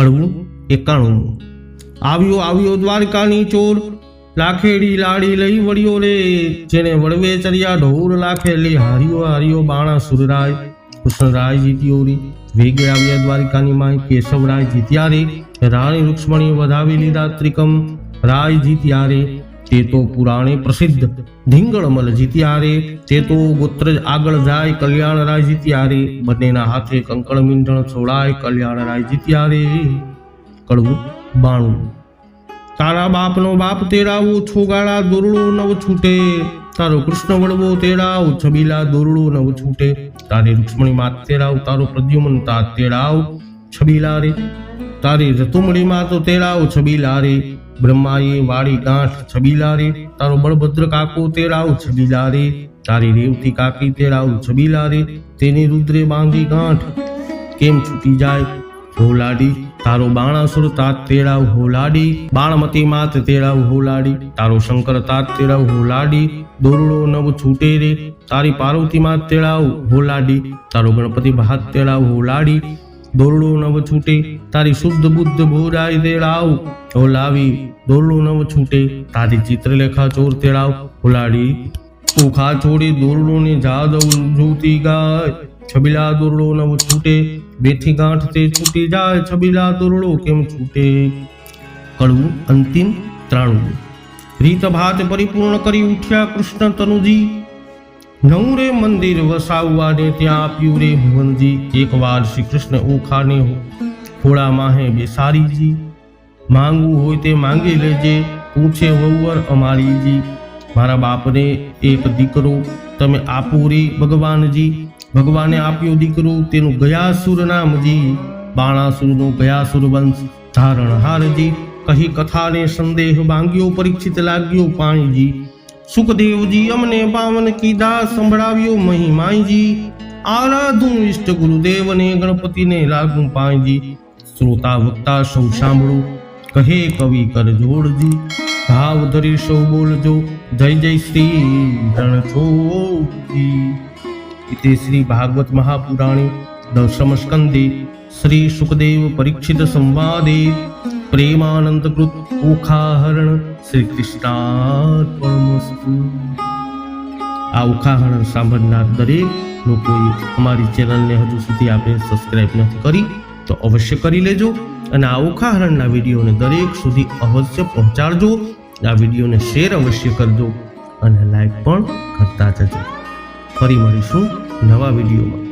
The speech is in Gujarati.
કડવું એકાણું. આવ્યો આવ્યો દ્વારકાની ચોર, લાખેડી લાડી લઈ વળ્યો રે, જેને વળવે ચર્યા ઢોર લાખેલી હાર્યો હાર્યો બાણા સુરરાય, કૃષ્ણરાય જીત્યો રે. વેગે આવ્યા દ્વારકાની માય કેશવરાય જીત્યા રે. રાણી રૂક્ષ્મણી વધાવી લીધા ત્રિકમ, રાય જીત્યા રે. તે તો પુરાણે પ્રસિદ્ધ ધીંગળમલ જીત્યારે તે તો ગોત્ર આગળ જાય કલ્યાણરાય જીત્યારે બંનેના હાથે કંકણ મીંઢણ છોડાય કલ્યાણરાય જીત્યારે કડવું બાણું તારા બાપનો બાપ તેરાવો છોગાળા દોરડો નવ છૂટે તારો કૃષ્ણ વળવો તેડાવ છબીલા દોરડો નવ છૂટે તારે રૂક્ષ્મણી માત તેડાવ તારો પ્રદ્યુમન તાત તેડાવ છબીલા રે તારી રતુમણીમાં તો તેરાવ છબી લારે, બ્રહ્માએ વાળી ગાંઠ છબી લારે, તારો બળભદ્ર કાકો તેરાવ છબી લારે, તારી રેવતી કાકી તેરાવ છબી લારે, તેની રુદ્રે બાંધી ગાંઠ, કેમ છૂટી જાય? હોલાડી તારો બાણાસુર તાત તેડાવ હોલાડી બાણમતી માત તેડાવ હોલાડી તારો શંકર તાત તેડાવ હોલાડી દોરડો નવ છૂટે રે, તારી પાર્વતી માત તેડાવ હોલાડી તારો ગણપતિ ભાત તેડાવ હોલાડી દોરડો નવ છૂટે, તારી શુદ્ધ બુદ્ધ ભોરાય તેરાવ હોલાવી દોરડો નવ છૂટે, તારી ચિત્રલેખા ચોર તેરાવ હોલાડી ઓખા છોડી દોરડું ને જાદવ જોતી ગાય. છબીલા દોરડો નવ છૂટે બેથી ગાંઠ તે છૂટી જાય. છબીલા દોરડો કેમ છૂટે? કડવું અંતિમ ત્રાણું. રીત ભાત પરિપૂર્ણ કરી ઉઠ્યા કૃષ્ણ તનુજી. નવું રે મંદિર વસાવવાને ત્યાં આપ્યું રે ભુવનજી એકવાર શ્રી કૃષ્ણ ઓખાને ખોળા માહે બેસારીજી માંગવું હોય તે માંગી લેજે. પૂછે વહુવર અમારીજી મારા બાપને એક દીકરો તમે આપો રે ભગવાનજી. ભગવાને આપ્યો દીકરો તેનું ગયાસુર નામજી બાણાસુરનો ગયાસુર વંશ ધારણહારજી કહી કથાને સંદેહ માંગ્યો, પરીક્ષિત લાગ્યો પાણીજી સુખદેવજી અમને પાવન કીધા, સંભળાવ્યો મહિમાઈજી. આરાધું ઇષ્ટ ગુરુદેવને, ગણપતિને લાગુ પાઈજી. શ્રોતા વક્તા સૌ સાંભળો, કહે કવિ કર જોડજી ભાવ ધરી સૌ બોલજો, જય જય શ્રી રણછોડજી ઇતિ શ્રી ભાગવત મહાપુરાણી દશમ સ્કંદે શ્રી સુખદેવ પરીક્ષિત સંવાદે પ્રેમાનંદકૃત ઉખાહરણ શ્રી કૃષ્ણાર્પણમસ્તુ આ ઉખાહરણ સાંભળનાર દરેક લોકોએ અમારી ચેનલને હજુ સુધી આપણે સબસ્ક્રાઇબ નથી કરી, તો અવશ્ય કરી લેજો અને આ ઉખાહરણના વિડીયોને દરેક સુધી અવશ્ય પહોંચાડજો. આ વિડીયોને શેર અવશ્ય કરજો અને લાઈક પણ કરતા જજો. ફરી મળીશું નવા વિડીયોમાં.